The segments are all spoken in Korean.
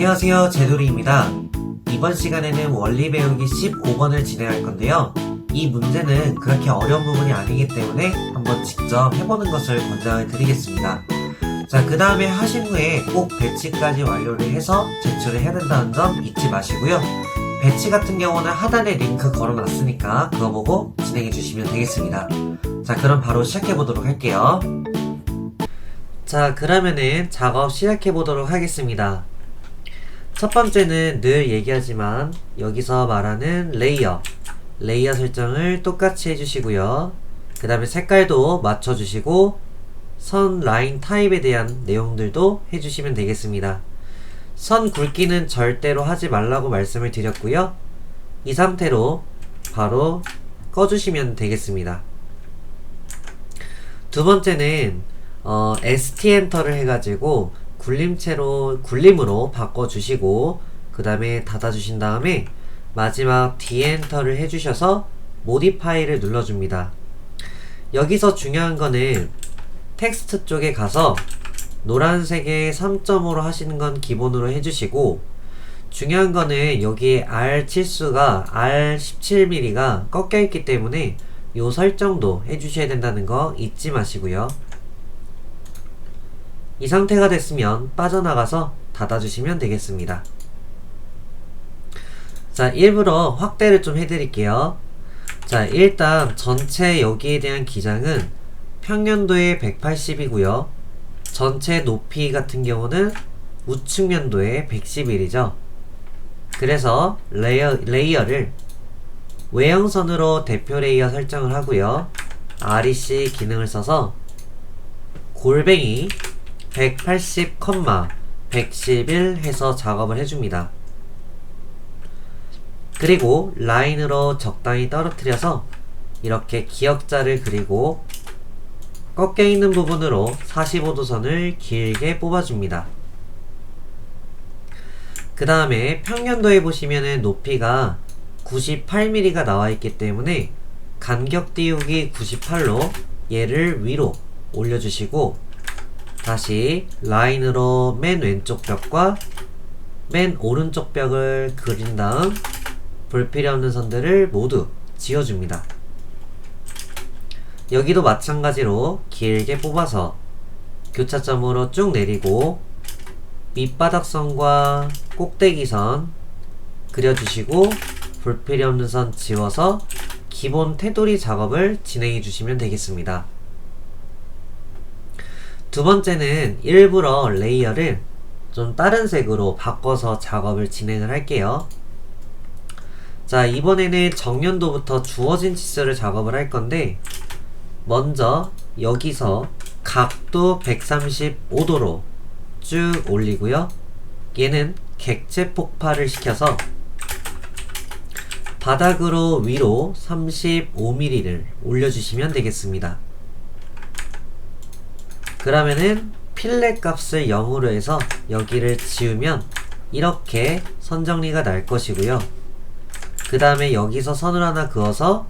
안녕하세요. 제돌이입니다. 이번 시간에는 원리 배우기 15번을 진행할 건데요. 이 문제는 그렇게 어려운 부분이 아니기 때문에 한번 직접 해보는 것을 권장을 드리겠습니다. 자그 다음에 하신 후에 꼭 배치까지 완료를 해서 제출을 해야 된다는 점 잊지 마시고요. 배치 같은 경우는 하단에 링크 걸어놨으니까 그거 보고 진행해 주시면 되겠습니다. 자 그럼 바로 시작해 보도록 할게요. 자 그러면은 작업 시작해 보도록 하겠습니다 첫 번째는 늘 얘기하지만 여기서 말하는 레이어. 레이어 설정을 똑같이 해주시고요. 그 다음에 색깔도 맞춰주시고 선 라인 타입에 대한 내용들도 해주시면 되겠습니다. 선 굵기는 절대로 하지 말라고 말씀을 드렸고요. 이 상태로 바로 꺼주시면 되겠습니다. 두 번째는 어, ST 엔터를 해가지고 굴림체로 굴림으로 바꿔주시고 그 다음에 닫아주신 다음에 마지막 D 엔터를 해주셔서 모디파이를 눌러줍니다. 여기서 중요한 거는 텍스트 쪽에 가서 노란색의 3점으로 하시는 건 기본으로 해주시고 중요한 거는 여기에 R 치수가 R 17mm가 꺾여 있기 때문에 요 설정도 해주셔야 된다는 거 잊지 마시고요. 이 상태가 됐으면 빠져나가서 닫아주시면 되겠습니다. 자, 일부러 확대를 좀 해드릴게요. 자, 일단 전체 여기에 대한 기장은 평면도의 180이고요. 전체 높이 같은 경우는 우측면도의 111이죠. 그래서 레이어, 레이어를 외형선으로 대표 레이어 설정을 하고요. REC 기능을 써서 골뱅이 180, 111 해서 작업을 해줍니다. 그리고 라인으로 적당히 떨어뜨려서 이렇게 기역자를 그리고 꺾여 있는 부분으로 45도 선을 길게 뽑아줍니다. 그 다음에 평면도에 보시면은 높이가 98mm가 나와 있기 때문에 간격 띄우기 98로 얘를 위로 올려주시고 다시 라인으로 맨 왼쪽 벽과 맨 오른쪽 벽을 그린 다음 불필요 없는 선들을 모두 지워줍니다. 여기도 마찬가지로 길게 뽑아서 교차점으로 쭉 내리고 밑바닥선과 꼭대기선 그려주시고 불필요 없는 선 지워서 기본 테두리 작업을 진행해 주시면 되겠습니다. 두 번째는 일부러 레이어를 좀 다른 색으로 바꿔서 작업을 진행을 할게요. 자, 이번에는 정면도부터 주어진 치수를 작업을 할 건데, 먼저 여기서 각도 135도로 쭉 올리고요. 얘는 객체 폭발을 시켜서 바닥으로 위로 35mm를 올려주시면 되겠습니다. 그러면은 필렛 값을 0으로 해서 여기를 지우면 이렇게 선 정리가 날 것이고요. 그 다음에 여기서 선을 하나 그어서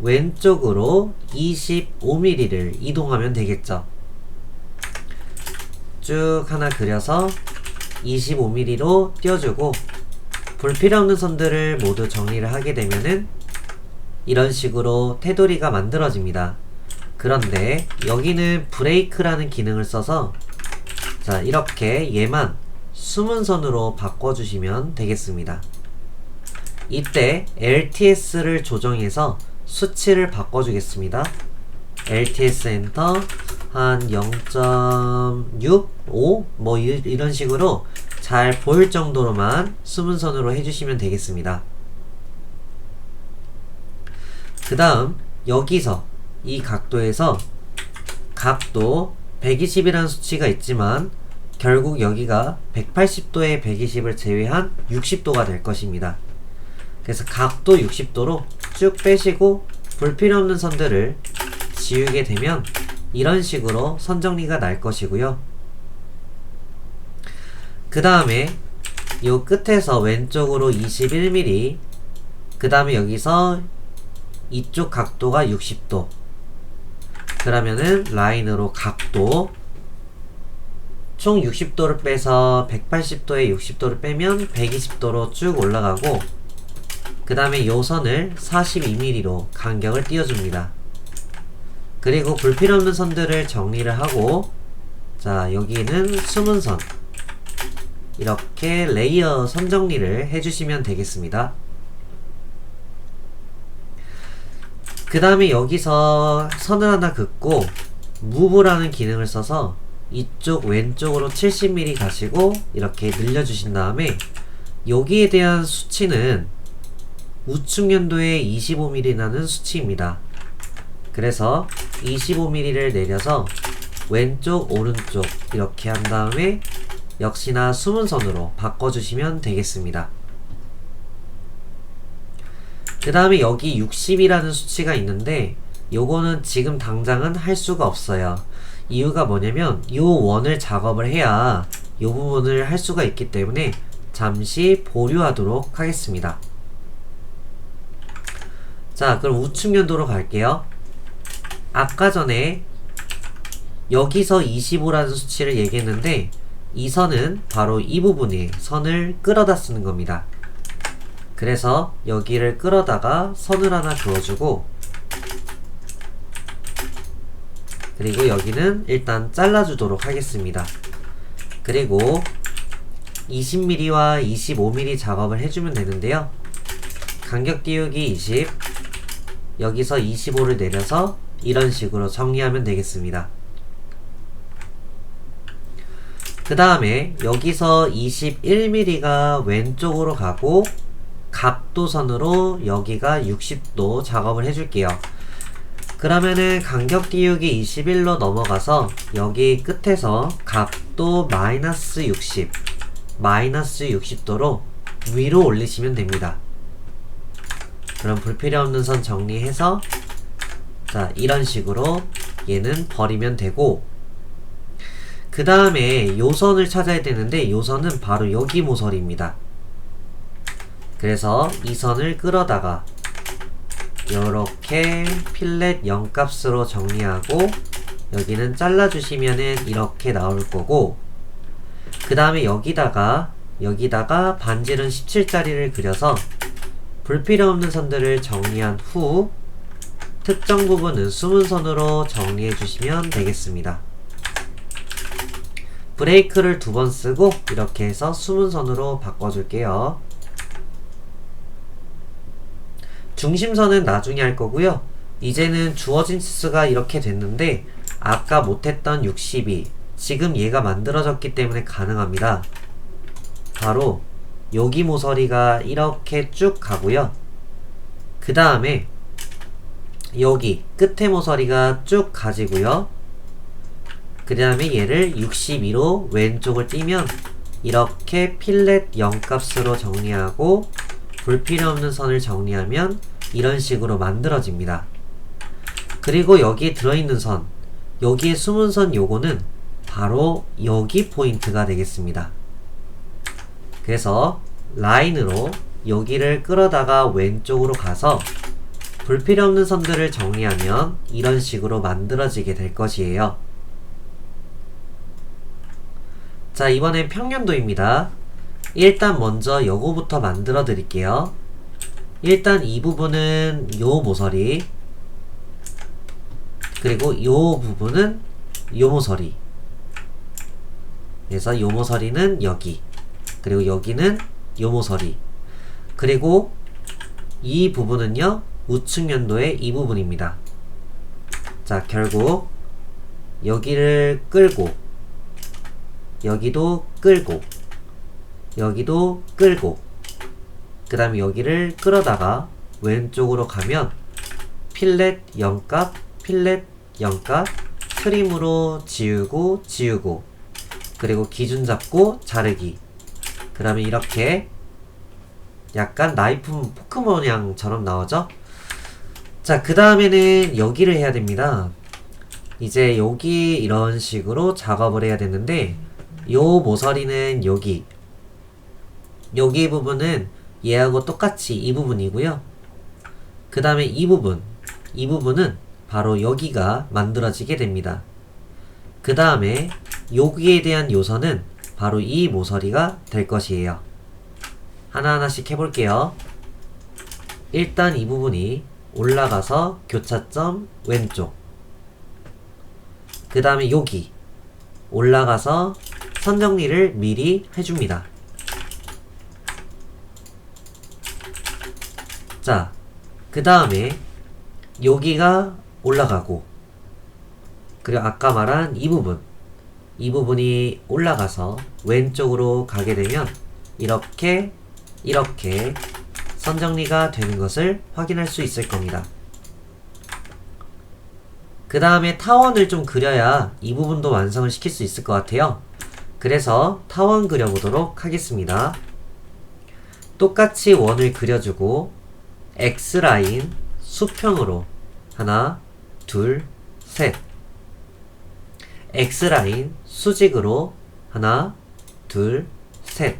왼쪽으로 25mm를 이동하면 되겠죠. 쭉 하나 그려서 25mm로 띄워주고 불필요 없는 선들을 모두 정리를 하게 되면은 이런 식으로 테두리가 만들어집니다. 그런데 여기는 브레이크라는 기능을 써서 자 이렇게 얘만 숨은 선으로 바꿔주시면 되겠습니다. 이때 LTS를 조정해서 수치를 바꿔주겠습니다. LTS 엔터 한 0.6, 5, 뭐 이런 식으로 잘 보일 정도로만 숨은 선으로 해주시면 되겠습니다. 그 다음 여기서 이 각도에서 각도 120이라는 수치가 있지만 결국 여기가 180도의 120을 제외한 60도가 될 것입니다. 그래서 각도 60도로 쭉 빼시고 불필요 없는 선들을 지우게 되면 이런 식으로 선 정리가 날 것이고요. 그 다음에 이 끝에서 왼쪽으로 21mm 그 다음에 여기서 이쪽 각도가 60도 그러면은 라인으로 각도 총 60도를 빼서 180도에 60도를 빼면 120도로 쭉 올라가고 그 다음에 요 선을 42mm로 간격을 띄워줍니다. 그리고 불필요 없는 선들을 정리를 하고 자 여기는 숨은 선 이렇게 레이어 선 정리를 해주시면 되겠습니다. 그 다음에 여기서 선을 하나 긋고 무브라는 기능을 써서 이쪽 왼쪽으로 70mm 가시고 이렇게 늘려주신 다음에 여기에 대한 수치는 우측 연도에 25mm 나는 수치입니다. 그래서 25mm를 내려서 왼쪽 오른쪽 이렇게 한 다음에 역시나 숨은 선으로 바꿔주시면 되겠습니다. 그 다음에 여기 60이라는 수치가 있는데 요거는 지금 당장은 할 수가 없어요. 이유가 뭐냐면 요 원을 작업을 해야 요 부분을 할 수가 있기 때문에 잠시 보류하도록 하겠습니다. 자, 그럼 우측 연도로 갈게요. 아까 전에 여기서 25라는 수치를 얘기했는데 이 선은 바로 이 부분에 선을 끌어다 쓰는 겁니다. 그래서 여기를 끌어다가 선을 하나 그어주고 그리고 여기는 일단 잘라주도록 하겠습니다. 그리고 20mm와 25mm 작업을 해주면 되는데요. 간격 띄우기 20 여기서 25를 내려서 이런 식으로 정리하면 되겠습니다. 그 다음에 여기서 21mm가 왼쪽으로 가고 각도선으로 여기가 60도 작업을 해줄게요. 그러면은 간격 띄우기 21로 넘어가서 여기 끝에서 각도 마이너스 60 마이너스 60도로 위로 올리시면 됩니다. 그럼 불필요 없는 선 정리해서 자 이런 식으로 얘는 버리면 되고 그 다음에 요 선을 찾아야 되는데 요 선은 바로 여기 모서리입니다. 그래서 이 선을 끌어다가 이렇게 필렛 0값으로 정리하고 여기는 잘라주시면은 이렇게 나올 거고 그 다음에 여기다가 여기다가 반지름 17짜리를 그려서 불필요 없는 선들을 정리한 후 특정 부분은 숨은 선으로 정리해 주시면 되겠습니다. 브레이크를 두 번 쓰고 이렇게 해서 숨은 선으로 바꿔줄게요. 중심선은 나중에 할 거고요. 이제는 주어진 치수가 이렇게 됐는데 아까 못했던 62 지금 얘가 만들어졌기 때문에 가능합니다. 바로 여기 모서리가 이렇게 쭉 가고요. 그 다음에 여기 끝에 모서리가 쭉 가지고요. 그 다음에 얘를 62로 왼쪽을 띄면 이렇게 필렛 0값으로 정리하고 불필요 없는 선을 정리하면 이런 식으로 만들어집니다. 그리고 여기에 들어있는 선, 여기에 숨은 선 요거는 바로 여기 포인트가 되겠습니다. 그래서 라인으로 여기를 끌어다가 왼쪽으로 가서 불필요 없는 선들을 정리하면 이런 식으로 만들어지게 될 것이에요. 자, 이번엔 평면도입니다. 일단 먼저 요거부터 만들어 드릴게요. 일단 이 부분은 요 모서리 그리고 요 부분은 요 모서리. 그래서 요 모서리는 여기 그리고 여기는 요 모서리. 그리고 이 부분은요 우측 면도의 이 부분입니다. 자 결국 여기를 끌고 여기도 끌고 여기도 끌고 그 다음에 여기를 끌어다가 왼쪽으로 가면 필렛 0값 필렛 0값 트림으로 지우고 지우고 그리고 기준 잡고 자르기. 그 다음에 이렇게 약간 나이프 포크 모양처럼 나오죠? 자 그 다음에는 여기를 해야 됩니다. 이제 여기 이런 식으로 작업을 해야 되는데 요 모서리는 여기. 여기 부분은 얘하고 똑같이 이 부분이고요. 그 다음에 이 부분, 이 부분은 바로 여기가 만들어지게 됩니다. 그 다음에 여기에 대한 요선은 바로 이 모서리가 될 것이에요. 하나하나씩 해볼게요. 일단 이 부분이 올라가서 교차점 왼쪽. 그 다음에 여기 올라가서 선 정리를 미리 해줍니다. 자, 그 다음에 여기가 올라가고 그리고 아까 말한 이 부분 이 부분이 올라가서 왼쪽으로 가게 되면 이렇게 이렇게 선정리가 되는 것을 확인할 수 있을 겁니다. 그 다음에 타원을 좀 그려야 이 부분도 완성을 시킬 수 있을 것 같아요. 그래서 타원 그려보도록 하겠습니다. 똑같이 원을 그려주고 X라인 수평으로 하나, 둘, 셋. X라인 수직으로 하나, 둘, 셋.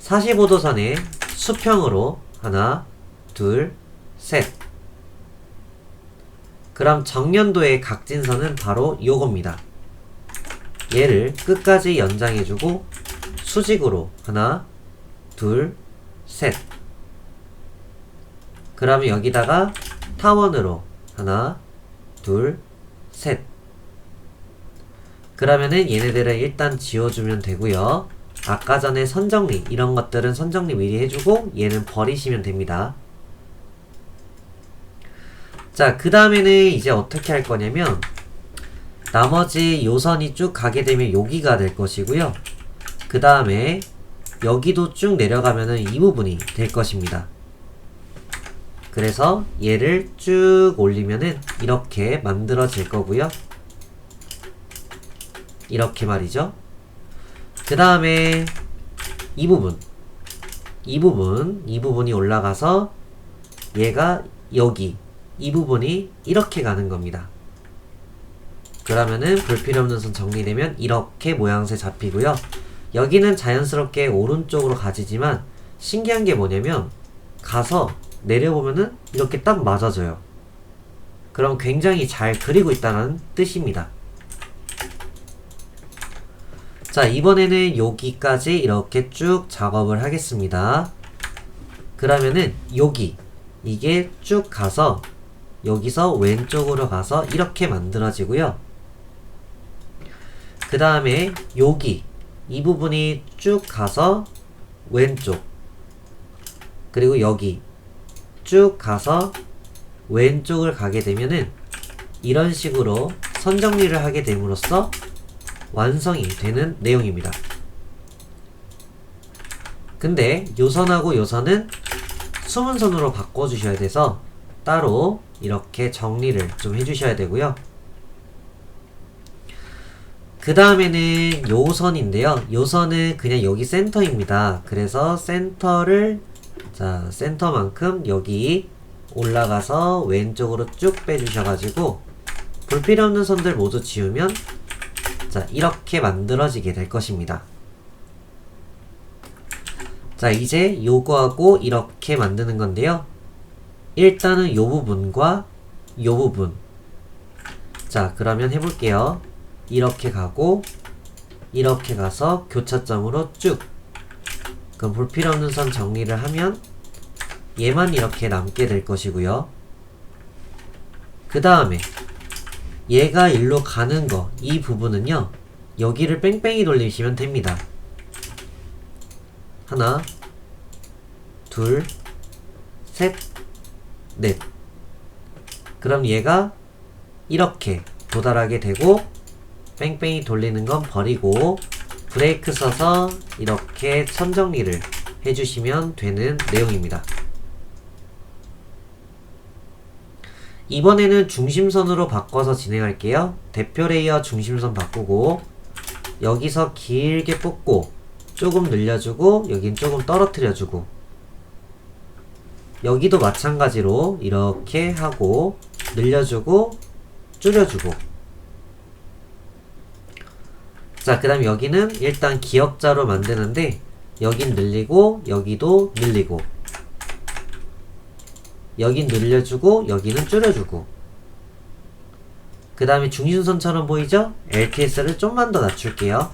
45도선에 수평으로 하나, 둘, 셋. 그럼 정년도의 각진선은 바로 요겁니다. 얘를 끝까지 연장해주고 수직으로 하나, 둘, 셋 그러면 여기다가 타원으로 하나, 둘, 셋. 그러면은 얘네들을 일단 지워주면 되고요. 아까 전에 선정리 이런 것들은 선정리 미리 해주고 얘는 버리시면 됩니다. 자, 그 다음에는 이제 어떻게 할 거냐면 나머지 요선이 쭉 가게 되면 여기가 될 것이고요. 그 다음에 여기도 쭉 내려가면은 이 부분이 될 것입니다. 그래서 얘를 쭉 올리면은 이렇게 만들어질 거고요. 이렇게 말이죠. 그 다음에 이 부분 이 부분 이 부분이 올라가서 얘가 여기 이 부분이 이렇게 가는 겁니다. 그러면은 불필요 없는 선 정리되면 이렇게 모양새 잡히고요. 여기는 자연스럽게 오른쪽으로 가지지만 신기한 게 뭐냐면 가서 내려보면은 이렇게 딱 맞아져요. 그럼 굉장히 잘 그리고 있다는 뜻입니다. 자, 이번에는 여기까지 이렇게 쭉 작업을 하겠습니다. 그러면은 여기 이게 쭉 가서 여기서 왼쪽으로 가서 이렇게 만들어지고요. 그 다음에 여기 이 부분이 쭉 가서 왼쪽 그리고 여기 쭉 가서 왼쪽을 가게 되면은 이런 식으로 선정리를 하게 됨으로써 완성이 되는 내용입니다. 근데 요선하고 요선은 수문선으로 바꿔주셔야 돼서 따로 이렇게 정리를 좀 해주셔야 되고요. 그 다음에는 요선인데요. 요선은 그냥 여기 센터입니다. 그래서 센터를 자 센터만큼 여기 올라가서 왼쪽으로 쭉 빼주셔가지고 불필요 없는 선들 모두 지우면 자 이렇게 만들어지게 될 것입니다. 자 이제 요거하고 이렇게 만드는 건데요. 일단은 요 부분과 요 부분 자 그러면 해볼게요. 이렇게 가고 이렇게 가서 교차점으로 쭉 그럼 불필요 없는 선 정리를 하면 얘만 이렇게 남게 될 것이고요. 그 다음에 얘가 일로 가는 거, 이 부분은요. 여기를 뺑뺑이 돌리시면 됩니다. 하나, 둘, 셋, 넷. 그럼 얘가 이렇게 도달하게 되고 뺑뺑이 돌리는 건 버리고 브레이크 써서 이렇게 선정리를 해주시면 되는 내용입니다. 이번에는 중심선으로 바꿔서 진행할게요. 대표 레이어 중심선 바꾸고 여기서 길게 뽑고 조금 늘려주고 여긴 조금 떨어뜨려주고 여기도 마찬가지로 이렇게 하고 늘려주고 줄여주고 자, 그 다음 여기는 일단 기역자로 만드는데 여긴 늘리고 여기도 늘리고 여긴 늘려주고 여기는 줄여주고 그 다음에 중심선처럼 보이죠? LTS를 좀만 더 낮출게요.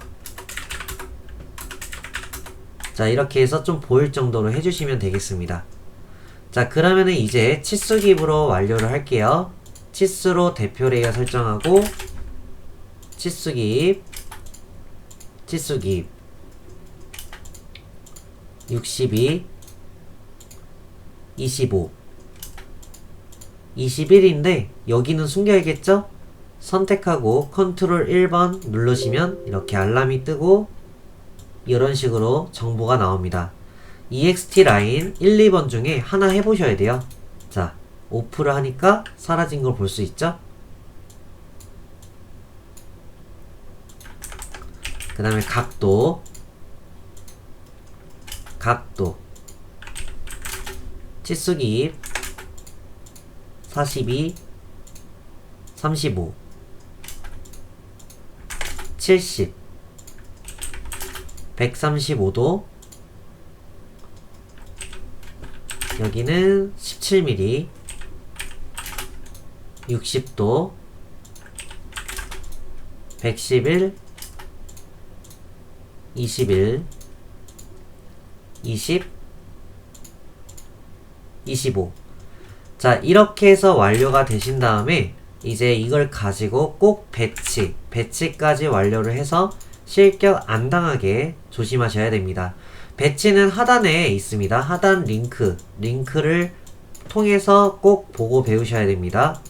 자, 이렇게 해서 좀 보일 정도로 해주시면 되겠습니다. 자, 그러면은 이제 치수 기입으로 완료를 할게요. 치수로 대표 레이어 설정하고, 치수 기입, 치수 기입, 62, 25, 21인데, 여기는 숨겨야겠죠? 선택하고 컨트롤 1번 누르시면 이렇게 알람이 뜨고 이런 식으로 정보가 나옵니다. EXT 라인 1, 2번 중에 하나 해보셔야 돼요. 자, 오프를 하니까 사라진 걸 볼 수 있죠? 그 다음에 각도, 각도, 치수기 42, 35, 70, 135도, 여기는 17mm, 60도, 111, 21, 20, 25. 자, 이렇게 해서 완료가 되신 다음에 이제 이걸 가지고 꼭 배치, 배치까지 완료를 해서 실격 안 당하게 조심하셔야 됩니다. 배치는 하단에 있습니다. 하단 링크, 링크를 통해서 꼭 보고 배우셔야 됩니다.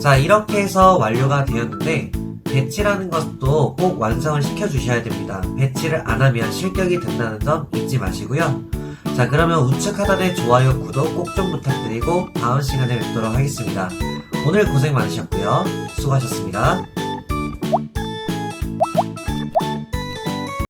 자, 이렇게 해서 완료가 되었는데, 배치라는 것도 꼭 완성을 시켜주셔야 됩니다. 배치를 안 하면 실격이 된다는 점 잊지 마시고요. 자, 그러면 우측 하단에 좋아요, 구독 꼭 좀 부탁드리고, 다음 시간에 뵙도록 하겠습니다. 오늘 고생 많으셨고요. 수고하셨습니다.